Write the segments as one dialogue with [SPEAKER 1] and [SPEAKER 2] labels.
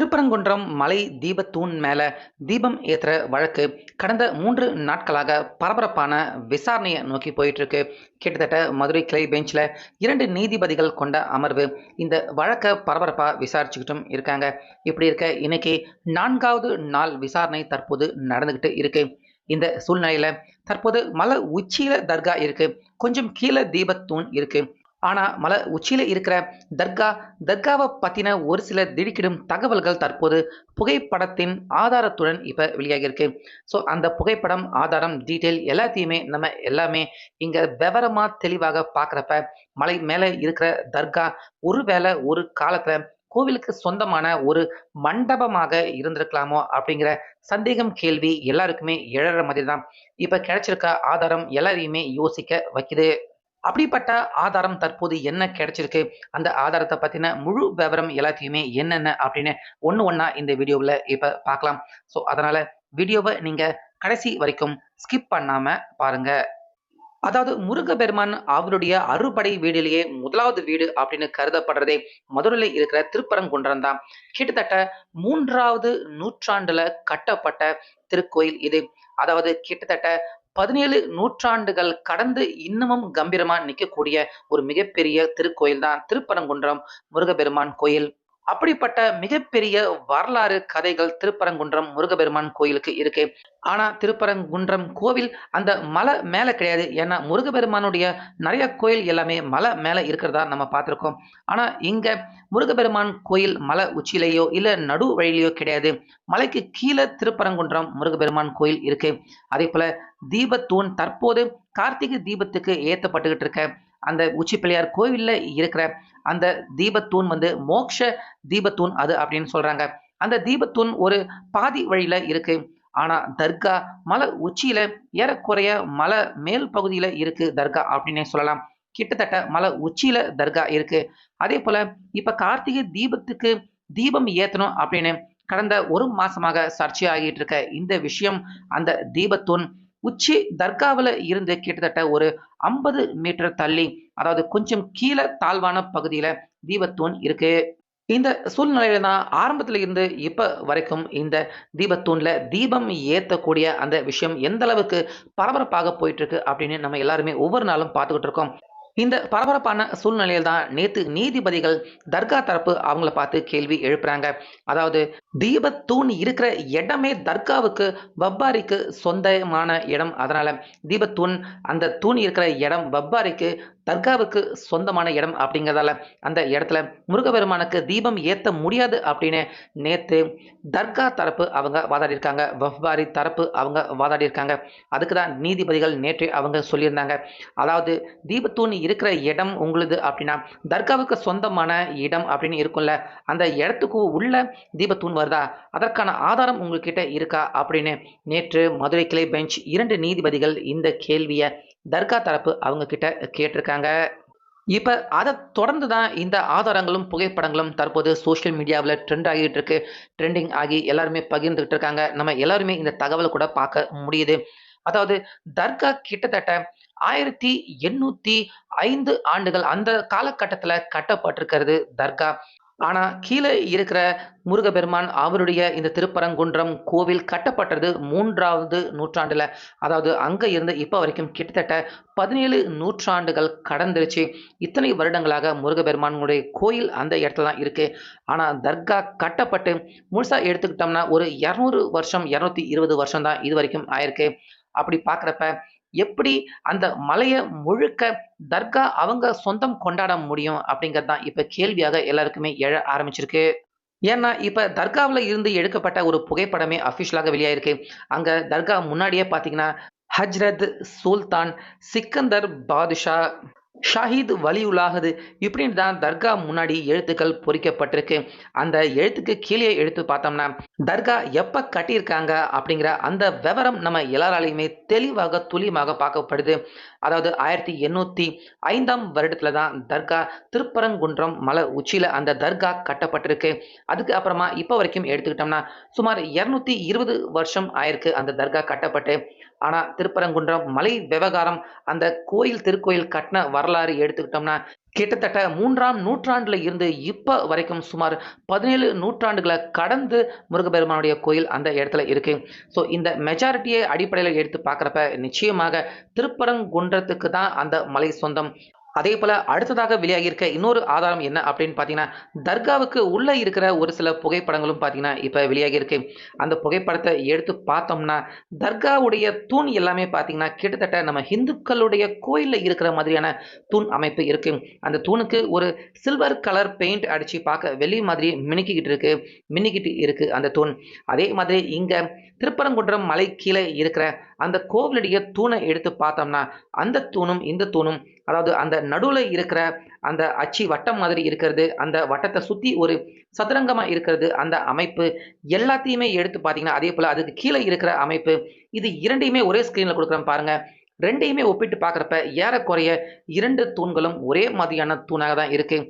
[SPEAKER 1] திருப்பரங்குன்றம் மலை தீபத்தூண் மேல தீபம் ஏத்துற வழக்கு கடந்த மூன்று நாட்களாக பரபரப்பான விசாரணையை நோக்கி போயிட்டு இருக்கு கிட்டத்தட்ட மதுரை கிளை பெஞ்சில் இரண்டு நீதிபதிகள் கொண்ட அமர்வு இந்த வழக்கை பரபரப்பாக விசாரிச்சுக்கிட்டும் இருக்காங்க. இப்படி இருக்க இன்னைக்கு நான்காவது நாள் விசாரணை தற்போது நடந்துகிட்டு இருக்கு. இந்த சூழ்நிலையில தற்போது மலை உச்சியில தர்கா இருக்கு. கொஞ்சம் கீழே தீபத்தூண் இருக்கு. ஆனால் மலை உச்சியில் இருக்கிற தர்கா தர்காவை பற்றின ஒரு சில திடுக்கிடும் தகவல்கள் தற்போது புகைப்படத்தின் ஆதாரத்துடன் இப்போ வெளியாகியிருக்கு. ஸோ அந்த புகைப்படம் ஆதாரம் டீட்டெயில் எல்லாத்தையுமே நம்ம எல்லாமே இங்கே விவரமாக தெளிவாக பார்க்குறப்ப மலை மேலே இருக்கிற தர்கா ஒருவேளை ஒரு காலத்தில் கோவிலுக்கு சொந்தமான ஒரு மண்டபமாக இருந்திருக்கலாமோ அப்படிங்கிற சந்தேகம் கேள்வி எல்லாருக்குமே எழற மாதிரி தான் இப்போ கிடைச்சிருக்க ஆதாரம் எல்லாரையுமே யோசிக்க வைக்குது அப்படிப்பட்ட ஆதாரம் தற்போது என்ன கிடைச்சிருக்கு? அந்த ஆதாரத்தை பத்தின முழு விவரம் எல்லாத்தையுமே என்னென்ன அப்படின்னு ஒன்று ஒன்றா இந்த வீடியோவில் இப்போ பார்க்கலாம் ஸோ அதனால வீடியோவை நீங்க கடைசி வரைக்கும் ஸ்கிப் பண்ணாம பாருங்க. அதாவது முருகபெருமான் அவருடைய அறுபடை வீடிலேயே முதலாவது வீடு அப்படின்னு கருதப்படுறதே மதுரையில் இருக்கிற திருப்பரங்குன்றம் தான். கிட்டத்தட்ட மூன்றாவது நூற்றாண்டுல கட்டப்பட்ட திருக்கோயில் இது. அதாவது கிட்டத்தட்ட பதினேழு நூற்றாண்டுகள் கடந்து இன்னமும் கம்பீரமா நிற்கக்கூடிய ஒரு மிகப்பெரிய திருக்கோயில் தான் திருப்பரங்குன்றம் முருகபெருமான் கோயில். அப்படிப்பட்ட மிகப்பெரிய வரலாறு கதைகள் திருப்பரங்குன்றம் முருகபெருமான் கோயிலுக்கு இருக்கு. ஆனா திருப்பரங்குன்றம் கோவில் அந்த மலை மேலே கிடையாது. ஏன்னா முருகபெருமானுடைய நிறைய கோயில் எல்லாமே மலை மேலே இருக்கிறதா நம்ம பார்த்துருக்கோம். ஆனா இங்க முருகபெருமான் கோயில் மலை உச்சியிலேயோ இல்ல நடு வழியிலேயோ கிடையாது. மலைக்கு கீழே திருப்பரங்குன்றம் முருகபெருமான் கோயில் இருக்கு. அதே போல தீபத்தூண் தற்போது கார்த்திகை தீபத்துக்கு ஏற்றப்பட்டுக்கிட்டு இருக்க அந்த உச்சி பிள்ளையார் இருக்கிற அந்த தீபத்தூண் வந்து மோக்ஷ தீபத்தூண் அது அப்படின்னு சொல்றாங்க. அந்த தீபத்தூண் ஒரு பாதி வழியில இருக்கு. ஆனா தர்கா மலை உச்சியில ஏறக்குறைய மலை மேல் பகுதியில இருக்கு தர்கா அப்படின்னே சொல்லலாம். கிட்டத்தட்ட மலை உச்சியில தர்கா இருக்கு. அதே போல இப்ப கார்த்திகை தீபத்துக்கு தீபம் ஏத்தணும் அப்படின்னு கடந்த ஒரு மாசமாக சர்ச்சையாகிட்டு இருக்க இந்த விஷயம் அந்த தீபத்தூண் உச்சி தர்காவில் இருந்து கிட்டத்தட்ட ஒரு ஐம்பது மீட்டர் தள்ளி அதாவது கொஞ்சம் கீழே தாழ்வான பகுதியில் தீபத்தூண் இருக்கு. இந்த சூழ்நிலையில தான் ஆரம்பத்துல இருந்து இப்ப வரைக்கும் இந்த தீபத்தூண்ல தீபம் ஏத்தக்கூடிய அந்த விஷயம் எந்த அளவுக்கு பரபரப்பாக போயிட்டு இருக்கு அப்படின்னு நம்ம எல்லாருமே ஒவ்வொரு நாளும் பார்த்துக்கிட்டு இருக்கோம். இந்த பரபரப்பான சூழ்நிலையில் தான் நேத்து நீதிபதிகள் தர்கா தரப்பு அவங்கள பார்த்து கேள்வி எழுப்புறாங்க. அதாவது தீபத்தூண் இருக்கிற இடமே தர்காவுக்கு வப்பாரிக்கு சொந்தமான இடம். அதனால தீபத்தூண் அந்த தூண் இருக்கிற இடம் வப்பாரிக்கு தர்காவுக்கு சொந்தமான இடம் அப்படிங்கிறதால அந்த இடத்துல முருகபெருமானுக்கு தீபம் ஏற்ற முடியாது அப்படின்னு நேத்து தர்கா தரப்பு அவங்க வாதாடியிருக்காங்க. வஃபாரி தரப்பு அவங்க வாதாடியிருக்காங்க. அதுக்கு தான் நீதிபதிகள் நேற்று அவங்க சொல்லியிருந்தாங்க. அதாவது தீபத்தூண் இருக்கிற இடம் உங்களுது அப்படின்னா தர்காவுக்கு சொந்தமான இடம் அப்படின்னு இருக்கும்ல அந்த இடத்துக்கு உள்ள தீபத்தூண் வருதா? அதற்கான ஆதாரம் உங்ககிட்ட இருக்கா அப்படின்னு நேற்று மதுரை கிளை பெஞ்ச் இரண்டு நீதிபதிகள் இந்த கேள்வியை தர்கா தரப்பு அவங்க கிட்ட கேட்டிருக்காங்க. இப்போ அதை தொடர்ந்து தான் இந்த ஆதாரங்களும் புகைப்படங்களும் தற்போது சோஷியல் மீடியாவில் ட்ரெண்ட் ஆகிட்டு இருக்கு. ட்ரெண்டிங் ஆகி எல்லாருமே பகிர்ந்துகிட்டு இருக்காங்க. நம்ம எல்லாருமே இந்த தகவலை கூட பார்க்க முடியுது. அதாவது தர்கா கிட்டத்தட்ட ஆயிரத்தி எண்ணூத்தி ஐந்து ஆண்டுகள் அந்த காலகட்டத்தில் கட்டப்பட்டிருக்கிறது தர்கா. ஆனா கீழே இருக்கிற முருகபெருமான் அவருடைய இந்த திருப்பரங்குன்றம் கோவில் கட்டப்பட்டது மூன்றாவது நூற்றாண்டுல. அதாவது அங்க இருந்து இப்போ வரைக்கும் கிட்டத்தட்ட பதினேழு நூற்றாண்டுகள் கடந்துருச்சு. இத்தனை வருடங்களாக முருகபெருமானுடைய கோயில் அந்த இடத்துல தான் இருக்கு. ஆனா தர்கா கட்டப்பட்டு முழுசா எடுத்துக்கிட்டோம்னா ஒரு இரநூறு வருஷம் இரநூத்தி இருபது வருஷம் தான் இது வரைக்கும் ஆயிருக்கு. அப்படி பார்க்குறப்ப எப்படி அந்த மலையை முழுக்க தர்கா அவங்க சொந்தம் கொண்டாட முடியும் அப்படிங்கிறது தான் இப்போ கேள்வியாக எல்லாருக்குமே எழ ஆரம்பிச்சிருக்கு. ஏன்னா இப்போ தர்காவில் இருந்து எடுக்கப்பட்ட ஒரு புகைப்படமே அஃபிஷியலாக வெளியாயிருக்கு. அங்கே தர்கா முன்னாடியே பார்த்தீங்கன்னா ஹஜ்ரத் சுல்தான் சிக்கந்தர் பாதுஷா ஷாஹித் வலியுலாகுது இப்படின்னு தான் தர்கா முன்னாடி எழுத்துக்கள் பொறிக்கப்பட்டிருக்கு. அந்த எழுத்துக்கு கீழே எடுத்து பார்த்தோம்னா தர்கா எப்போ கட்டியிருக்காங்க அப்படிங்கிற அந்த விவரம் நம்ம எல்லாராலையுமே தெளிவாக துல்லியமாக பார்க்கப்படுது. அதாவது ஆயிரத்தி எண்ணூற்றி ஐந்தாம் வருடத்தில் தான் தர்கா திருப்பரங்குன்றம் மலை உச்சியில் அந்த தர்கா கட்டப்பட்டிருக்கு. அதுக்கு அப்புறமா இப்போ வரைக்கும் எடுத்துக்கிட்டோம்னா சுமார் இரநூத்தி இருபது வருஷம் ஆயிருக்கு அந்த தர்கா கட்டப்பட்டு. ஆனால் திருப்பரங்குன்றம் மலை விவகாரம் அந்த கோயில் திருக்கோயில் கட்டின வரலாறு எடுத்துக்கிட்டோம்னா கிட்டத்தட்ட மூன்றாம் நூற்றாண்டில் இருந்து இப்போ வரைக்கும் சுமார் பதினேழு நூற்றாண்டுகளை கடந்து முருகப்பெருமானுடைய கோயில் அந்த இடத்துல இருக்கு. ஸோ இந்த மெஜாரிட்டியை அடிப்படையில் எடுத்து பார்க்குறப்ப நிச்சயமாக திருப்பரங்குன்றத்துக்கு தான் அந்த மலை சொந்தம். அதே போல அடுத்ததாக வெளியாகியிருக்க இன்னொரு ஆதாரம் என்ன அப்படின்னு பார்த்தீங்கன்னா தர்காவுக்கு உள்ளே இருக்கிற ஒரு சில புகைப்படங்களும் பார்த்தீங்கன்னா இப்போ வெளியாகியிருக்கு. அந்த புகைப்படத்தை எடுத்து பார்த்தோம்னா தர்காவுடைய தூண் எல்லாமே பார்த்தீங்கன்னா கிட்டத்தட்ட நம்ம ஹிந்துக்களுடைய கோயிலில் இருக்கிற மாதிரியான தூண் அமைப்பு இருக்கு. அந்த தூணுக்கு ஒரு சில்வர் கலர் பெயிண்ட் அடித்து பார்க்க வெளி மாதிரி மினுக்கிக்கிட்டு இருக்கு மின்னிக்கிட்டு இருக்கு அந்த தூண். அதே மாதிரி இங்கே திருப்பரங்குன்றம் மலை கீழே இருக்கிற அந்த கோவிலுடைய தூணை எடுத்து பார்த்தோம்னா அந்த தூணும் இந்த தூணும் அதாவது அந்த நடுவில் இருக்கிற அந்த அச்சி வட்டம் மாதிரி இருக்கிறது அந்த வட்டத்தை சுற்றி ஒரு சதுரங்கமாக இருக்கிறது அந்த அமைப்பு எல்லாத்தையுமே எடுத்து பார்த்தீங்கன்னா அதே போல் அதுக்கு கீழே இருக்கிற அமைப்பு இது இரண்டையுமே ஒரே ஸ்க்ரீனில் கொடுக்குறோம் பாருங்கள் ரெண்டையுமே ஒப்பிட்டு பார்க்குறப்ப ஏறக்குறைய இரண்டு தூண்களும் ஒரே மாதிரியான தூணாக தான் இருக்குது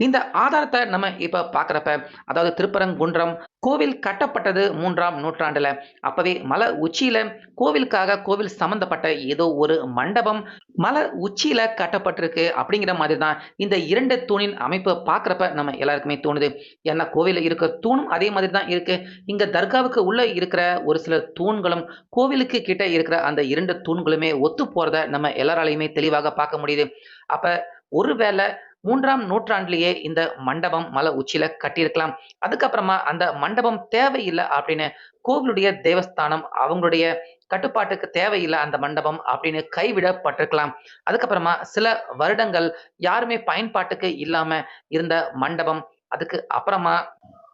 [SPEAKER 1] இந்த ஆதாரத்தை நம்ம இப்போ பார்க்குறப்ப அதாவது திருப்பரங்குன்றம் கோவில் கட்டப்பட்டது மூன்றாம் நூற்றாண்டுல. அப்பவே மலை உச்சியில கோவிலுக்காக கோவில் சம்பந்தப்பட்ட ஏதோ ஒரு மண்டபம் மலை உச்சியில கட்டப்பட்டிருக்கு அப்படிங்கிற மாதிரி தான் இந்த இரண்டு தூணின் அமைப்பை பார்க்குறப்ப நம்ம எல்லாருக்குமே தோணுது. ஏன்னா கோவிலில் இருக்க தூணும் அதே மாதிரி தான் இருக்கு. இங்க தர்காவுக்கு உள்ள இருக்கிற ஒரு சில தூண்களும் கோவிலுக்கு கிட்ட இருக்கிற அந்த இரண்டு தூண்களுமே ஒத்து போறத நம்ம எல்லாராலையுமே தெளிவாக பார்க்க முடியுது. அப்ப ஒருவேளை மூன்றாம் நூற்றாண்டிலேயே இந்த மண்டபம் மலை உச்சியில கட்டியிருக்கலாம். அதுக்கப்புறமா அந்த மண்டபம் தேவையில்லை அப்படின்னு கோவிலுடைய தேவஸ்தானம் அவங்களுடைய கட்டுப்பாட்டுக்கு தேவையில்லை அந்த மண்டபம் அப்படின்னு கைவிடப்பட்டிருக்கலாம். அதுக்கப்புறமா சில வருடங்கள் யாருமே பயன்பாட்டுக்கு இல்லாம இருந்த மண்டபம். அதுக்கு அப்புறமா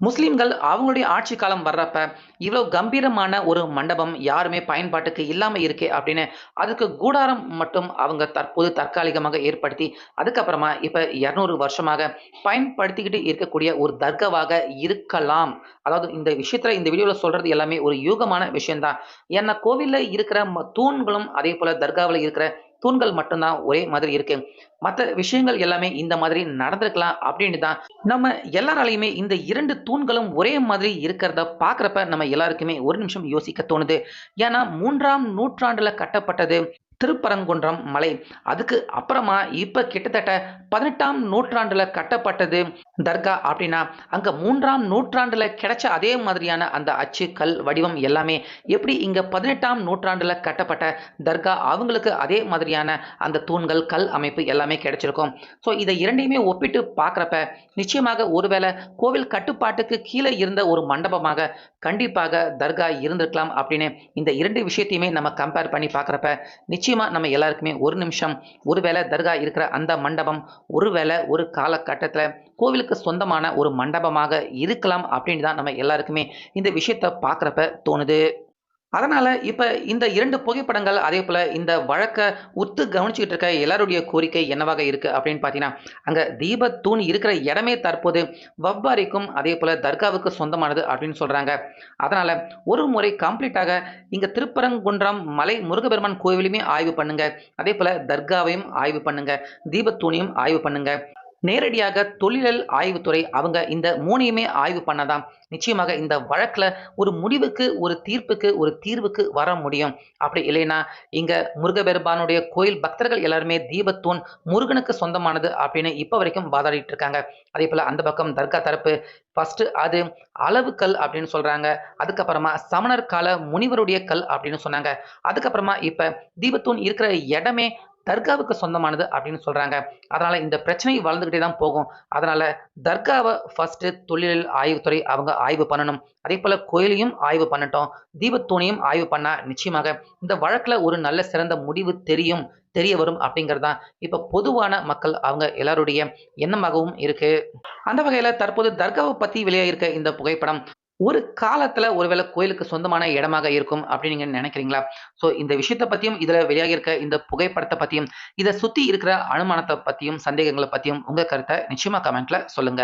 [SPEAKER 1] முஸ்லீம்கள் அவங்களுடைய ஆட்சி காலம் வர்றப்ப இவ்வளோ கம்பீரமான ஒரு மண்டபம் யாருமே பயன்பாட்டுக்கு இல்லாமல் இருக்கே அப்படின்னு அதுக்கு கூடாரம் மட்டும் அவங்க தற்போது தற்காலிகமாக ஏற்படுத்தி அதுக்கப்புறமா இப்போ இரநூறு வருஷமாக பயன்படுத்திக்கிட்டு இருக்கக்கூடிய ஒரு தர்காவாக இருக்கலாம். அதாவது இந்த விஷயத்துல இந்த வீடியோவில் சொல்றது எல்லாமே ஒரு யூகமான விஷயம்தான். ஏன்னா கோவிலில் இருக்கிற ம- தூண்களும் அதே போல தர்காவில் இருக்கிற தூண்கள் மட்டும்தான் ஒரே மாதிரி இருக்கு. மற்ற விஷயங்கள் எல்லாமே இந்த மாதிரி நடந்திருக்கலாம் அப்படின்னு தான். நம்ம எல்லாராலையுமே இந்த இரண்டு தூண்களும் ஒரே மாதிரி இருக்கிறத பார்க்குறப்ப நம்ம எல்லாருக்குமே ஒரு நிமிஷம் யோசிக்க தோணுது. ஏன்னா மூன்றாம் நூற்றாண்டுல கட்டப்பட்டது திருப்பரங்குன்றம் மலை. அதுக்கு அப்புறமா இப்போ கிட்டத்தட்ட பதினெட்டாம் நூற்றாண்டுல கட்டப்பட்டது தர்கா அப்படின்னா அங்க மூன்றாம் நூற்றாண்டுல கிடைச்ச அதே மாதிரியான அந்த அச்சு கல் வடிவம் எல்லாமே எப்படி இங்க பதினெட்டாம் நூற்றாண்டுல கட்டப்பட்ட தர்கா? அவங்களுக்கு அதே மாதிரியான அந்த தூண்கள் கல் அமைப்பு எல்லாமே கிடைச்சிருக்கும். ஸோ இதை இரண்டையுமே ஒப்பிட்டு பார்க்குறப்ப நிச்சயமாக ஒருவேளை கோவில் கட்டுப்பாட்டுக்கு கீழே இருந்த ஒரு மண்டபமாக கண்டிப்பாக தர்கா இருந்திருக்கலாம் அப்படின்னு இந்த இரண்டு விஷயத்தையுமே நம்ம கம்பேர் பண்ணி பார்க்குறப்ப நிச்சயம் நம்ம எல்லாருக்குமே ஒரு நிமிஷம் ஒருவேளை தர்கா இருக்கிற அந்த மண்டபம் ஒருவேளை ஒரு காலகட்டத்தில் கோவிலுக்கு சொந்தமான ஒரு மண்டபமாக இருக்கலாம் அப்படின்னு தான் நம்ம எல்லாருக்குமே இந்த விஷயத்தை பார்க்குறப்ப தோணுது. அதனால இப்ப இந்த இரண்டு புகைப்படங்கள் அதே போல இந்த வழக்கை உத்து கவனிச்சுக்கிட்டு இருக்க எல்லாருடைய கோரிக்கை என்னவாக இருக்கு அப்படின்னு பார்த்தீங்கன்னா அங்க தீபத்தூண் இருக்கிற இடமே தற்போது வவ்வாரிக்கும் அதே போல தர்காவுக்கு சொந்தமானது அப்படின்னு சொல்றாங்க. அதனால ஒரு முறை கம்ப்ளீட்டாக இங்க திருப்பரங்குன்றம் மலை முருகபெருமான் கோவிலுமே ஆய்வு பண்ணுங்க. அதே போல தர்காவையும் ஆய்வு பண்ணுங்க. தீபத்தூணியும் ஆய்வு பண்ணுங்க. நேரடியாக தொழிலல் ஆய்வுத்துறை அவங்க இந்த மூணையுமே ஆய்வு பண்ணதான் நிச்சயமாக இந்த வழக்கில் ஒரு முடிவுக்கு ஒரு தீர்ப்புக்கு ஒரு தீர்வுக்கு வர முடியும். அப்படி இல்லைன்னா இங்கே முருகபெருமானுடைய கோயில் பக்தர்கள் எல்லாருமே தீபத்தூண் முருகனுக்கு சொந்தமானது அப்படின்னு இப்போ வரைக்கும் வாதாடிட்டு இருக்காங்க. அதே போல் அந்த பக்கம் தர்கா தரப்பு ஃபஸ்ட்டு அது அளவு கல் அப்படின்னு சொல்கிறாங்க அதுக்கப்புறமா சமணர் கால முனிவருடைய கல் அப்படின்னு சொன்னாங்க. அதுக்கப்புறமா இப்போ தீபத்தூண் இருக்கிற இடமே தர்காவுக்கு சொந்தமானது அப்படின்னு சொல்றாங்க. அதனால இந்த பிரச்சனை வளர்ந்துகிட்டே தான் போகும். அதனால தர்காவை ஃபர்ஸ்ட் தொழில் ஆய்வுத்துறை அவங்க ஆய்வு பண்ணணும். அதே போல கோயிலையும் ஆய்வு பண்ணட்டும். தீபத்தூணையும் ஆய்வு பண்ணா நிச்சயமாக இந்த வழக்கில் ஒரு நல்ல சிறந்த முடிவு தெரியும் தெரிய வரும் அப்படிங்கிறது தான். இப்போ பொதுவான மக்கள் அவங்க எல்லாருடைய எண்ணமாகவும் இருக்கு. அந்த வகையில தற்போது தர்காவை பற்றி வெளியாகிருக்க இந்த புகைப்படம். ஒரு காலத்துல ஒருவேளை கோயிலுக்கு சொந்தமான இடமாக இருக்கும் அப்படின்னு நீங்க நினைக்கிறீங்களா? ஸோ இந்த விஷயத்தை பத்தியும் இதுல வெளியாகிருக்க இந்த புகைப்படத்தை பத்தியும் இதை சுத்தி இருக்கிற அனுமானத்தை பத்தியும் சந்தேகங்களை பத்தியும் உங்க கருத்தை நிச்சயமா கமெண்ட்ல சொல்லுங்க.